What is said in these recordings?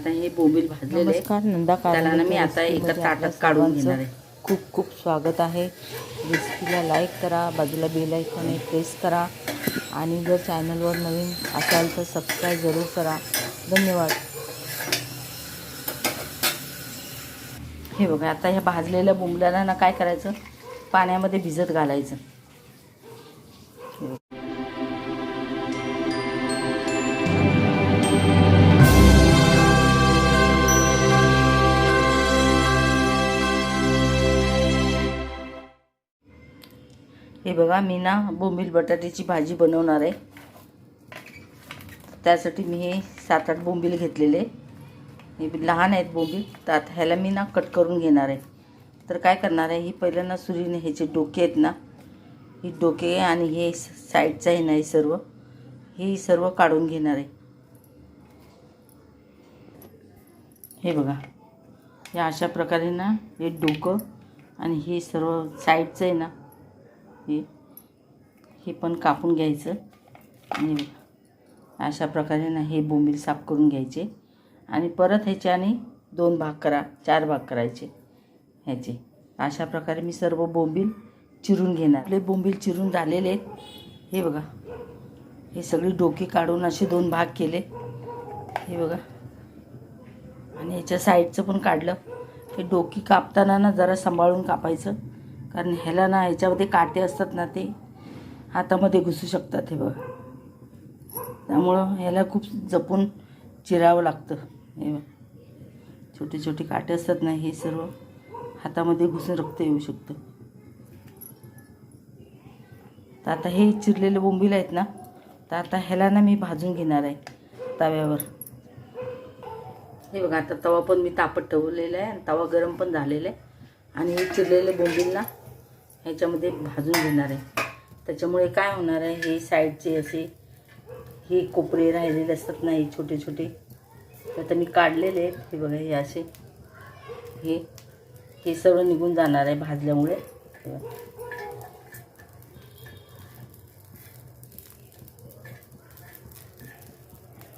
आता हे बोंबील भाजलेले नमस्कार नंदा त्याला ना मी आता एका रेसिपीमध्ये ताटात काढून घेणार आहे. खूप खूप स्वागत आहे. रेसिपीला लाईक करा बाजूला बेल आयकॉन प्रेस करा. आणि जर चॅनलवर नवीन असाल तर सबस्क्राईब जरूर करा. धन्यवाद. हे बघा आता ह्या भाजलेल्या बोंबल्याला ना काय करायचं? पाण्यामध्ये भिजत घालायचं. हे बघा मी ना बोंबील बटाट्याची भाजी बनवणार आहे. त्यासाठी मी हे सात आठ बोंबील घेतलेले. हे लहान आहेत बोंबील तर आता ह्याला मी ना कट करून घेणार आहे. तर काय करणार आहे ही पहिल्यांदा सुरीने ह्याचे डोके आहेत ना ही डोके आणि हे साईडचं आहे ना हे सर्व हे सर्व काढून घेणार आहे. हे बघा हे अशा प्रकारे ना हे डोकं आणि हे सर्व साईडचं आहे ना हे हे पण कापून घ्यायचं. आणि बघा अशा प्रकारे ना हे बोंबील साफ करून घ्यायचे. आणि परत ह्याच्याने दोन भाग करा चार भाग करायचे ह्याचे. अशा प्रकारे मी सर्व बोंबील चिरून घेणार. आपले बोंबील चिरून झालेले आहेत. हे बघा. हे सगळी डोकी काढून असे दोन भाग केले. हे बघा. आणि ह्याच्या साईडचं पण काढलं. हे डोकी कापताना ना जरा सांभाळून कापायचं. कारण ह्याला ना ह्याच्यामध्ये काटे असतात ना ते हातामध्ये घुसू शकतात हे बघा. त्यामुळं ह्याला खूप जपून चिरावं लागतं. हे छोटे छोटे काटे असतात ना हे सर्व हातामध्ये घुसून रक्त येऊ शकतं. तर आता हे चिरलेले बोंबील आहेत ना तर आता ह्याला ना मी भाजून घेणार आहे तव्यावर. हे बघा आता तवा पण मी तापत ठेवलेला आहे आणि तवा गरम पण झालेला आहे. आणि हे चिरलेले बोंबील ना ह्याच्यामध्ये भाजून घेणार आहे. त्याच्यामुळे काय होणार आहे हे साईडचे असे हे कोपरे राहिलेले असतात ना हे छोटे छोटे. तर आता मी काढलेले आहेत हे बघा हे असे. हे हे सर्व निघून जाणार आहे भाजल्यामुळे.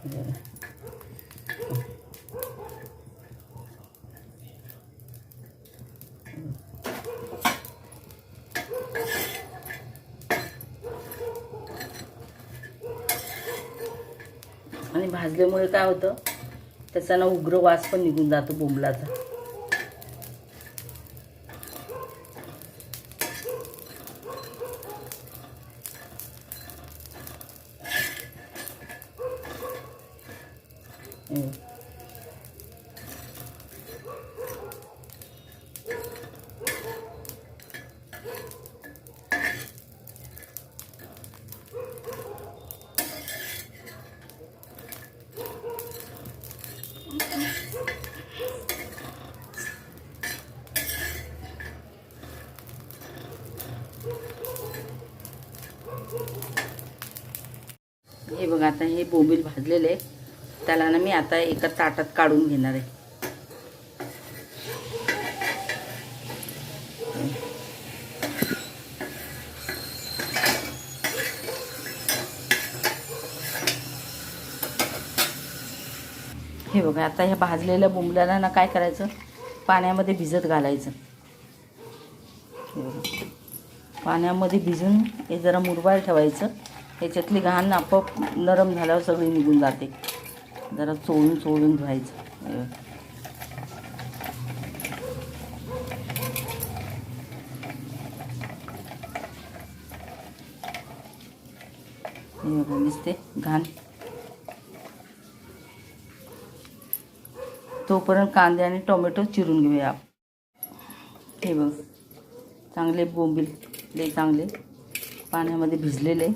Yeah. भाजल्यामुळे काय होतं त्याचा ना उग्र वास पण निघून जातो बोंबलाचा हम्म. हे बघा आता हे बोंबील भाजलेले आहे. त्याला ना मी आता एका ताटात काढून घेणार आहे हे बघा आता ह्या भाजलेल्या बोंबल्याला ना काय करायचं पाण्यामध्ये भिजत घालायचं हे बघा. पाण्यामध्ये भिजून हे जरा मुरबाळ ठेवायचं ह्याच्यातली घाण आपोआप नरम झाल्यावर सगळी निघून जाते जरा चोळून चोळून धुवायचं हे बघा. दिसते घाण तोपर्यंत कांदे आणि टोमॅटो चिरून घेऊया आपण. हे बघ चांगले बोंबील लय चांगले पाण्यामध्ये भिजलेले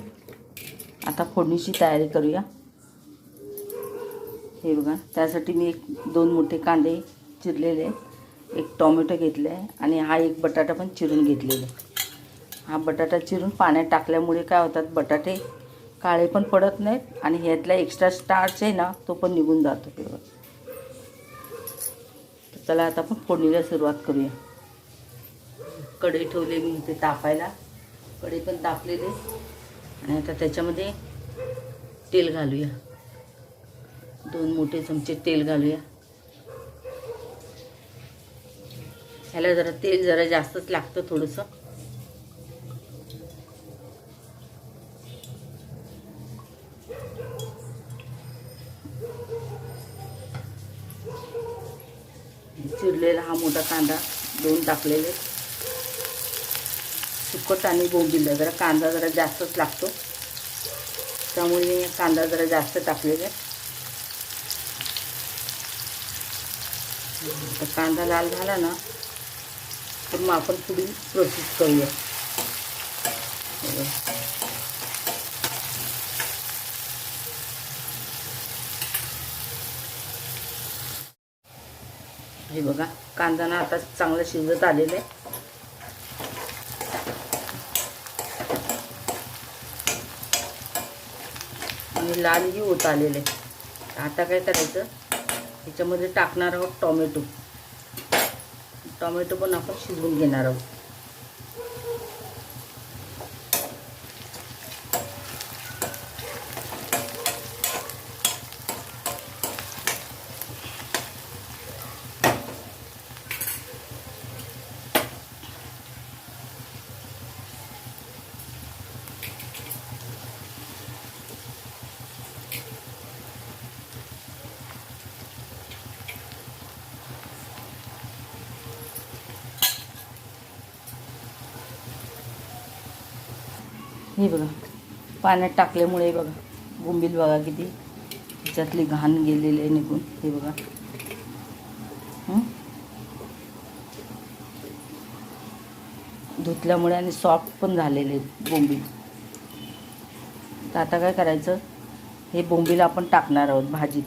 आता फोडणीची तयारी करूया. हे बघा त्यासाठी मी एक दोन मोठे कांदे चिरलेले एक टोमॅटो घेतले आहे आणि हा एक बटाटा पण चिरून घेतलेला हा बटाटा चिरून पाण्यात टाकल्यामुळे काय होतात बटाटे काळे पण पडत नाहीत आणि ह्यातला एक्स्ट्रा स्टार्च आहे ना तो पण निघून जातो. हे बघा. चला आता आपण फोडणीला सुरुवात करूया. कढई ठेवले मी इथे तापायला. कढई पण तापलेले आणि आता त्याच्यामध्ये तेल घालूया. दोन मोठे चमचे तेल घालूया. ह्याला जरा तेल जरा जास्तच लागतं थोडंसं. चिरलेला हा मोठा कांदा दोन टाकलेले. तिखट आणि बोंबिलं जरा कांदा जरा जास्तच लागतो. त्यामुळे मी कांदा जरा जास्त टाकलेले तर कांदा लाल झाला ना तर मग आपण पुढील प्रोसेस करूया. हे बघा कांदा ना आता चांगलं शिजत आलेलं आहे. आणि लालही होत आलेले आता काय करायचं? ह्याच्यामध्ये टाकणार आहोत टॉमॅटो. टॉमॅटो पण आपण शिजवून घेणार आहोत. हे बघा. पाण्यात टाकल्यामुळे बघा. बोंबील बघा किती. त्याच्यातली घाण गेलेली आहे निघून. हे बघा. धुतल्यामुळे आणि सॉफ्ट पण झालेले आहेत बोंबील. तर आता काय करायचं? हे बोंबील आपण टाकणार आहोत भाजीत.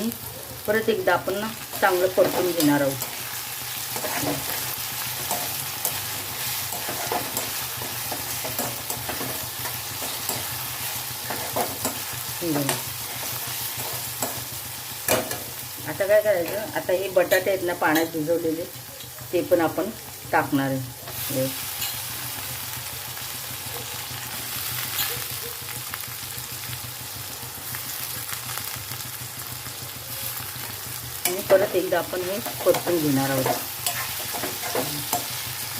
आणि परत एकदा आपण ना चांगलं परतून घेणार आहोत. आता काय करायचं? आता हे बटाटे आहेत ना पाण्यात भिजवलेले ते पण आपण टाकणार आहे. आणि परत एकदा आपण हे खोदून घेणार आहोत.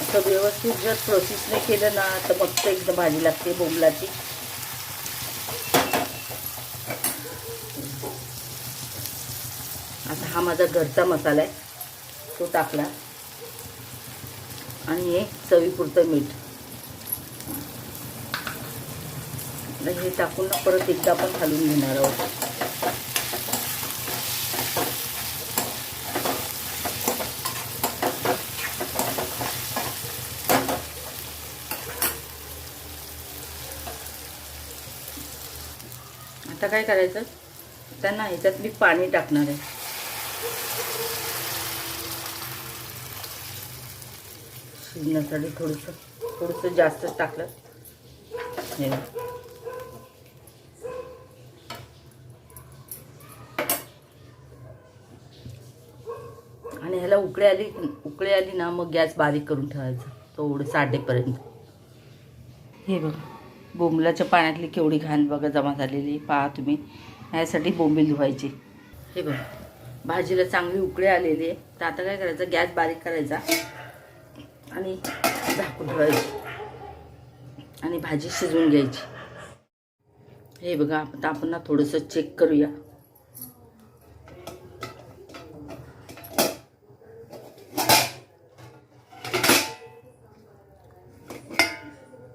असं व्यवस्थित जर प्रोसेस नाही केलं ना तर मस्त एकदा भाजी लागते बोंबलाची. आता हा माझा घरचा मसाला आहे. तो टाकला. आणि हे चवीपुरतं मीठ. हे टाकून परत एकदा आपण घालून घेणार आहोत. आता काय करायचं? त्यांना ह्याच्यात मी पाणी टाकणार आहे. शिजण्यासाठी थोडंसं थोडंसं जास्तच टाकलं. हे आणि ह्याला उकळी आली उकळी आली ना मग गॅस बारीक करून ठेवायचा. थोडं साडेपर्यंत हे बघा. बोंबलाच्या पाण्यातली केवढी घाण बघा जमा झालेली. पहा तुम्ही. ह्यासाठी बोंबील धुवायची. हे बघा. भाजीला चांगली उकळी आलेली आहे. तर आता काय करायचं? गॅस बारीक करायचा. आणि झाकून ठेवायची. आणि भाजी शिजवून घ्यायची. हे बघा आता आपण ना थोडंसं चेक करूया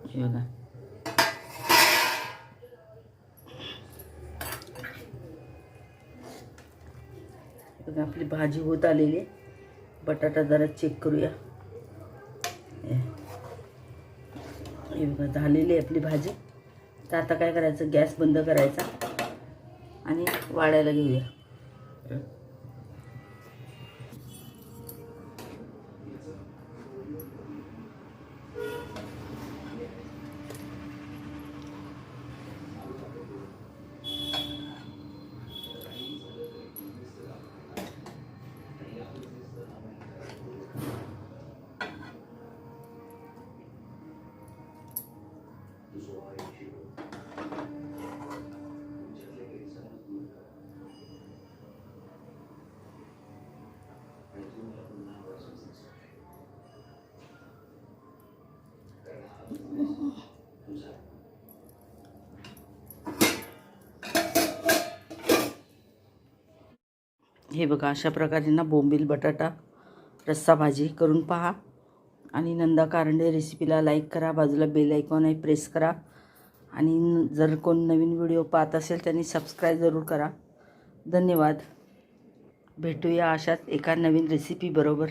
हे बघा बघा आपली भाजी होत आलेली आहे. बटाटा जरा चेक करूया. हे. बघा झालेली आहे आपली भाजी. तर आता काय करायचं? गॅस बंद करायचा. आणि वाढायला घेऊया. हे बघा अशा प्रकारे ना बोंबील बटाटा रस्सा भाजी करून पहा. आणि नंदा कारंडे रेसिपीला लाईक करा बाजूला बेल आयकॉन आहे प्रेस करा. आणि न- जर कोण नवीन व्हिडिओ पाहत असेल त्यांनी सबस्क्राईब जरूर करा. धन्यवाद. भेटूया अशाच एका नवीन रेसिपी बरोबर.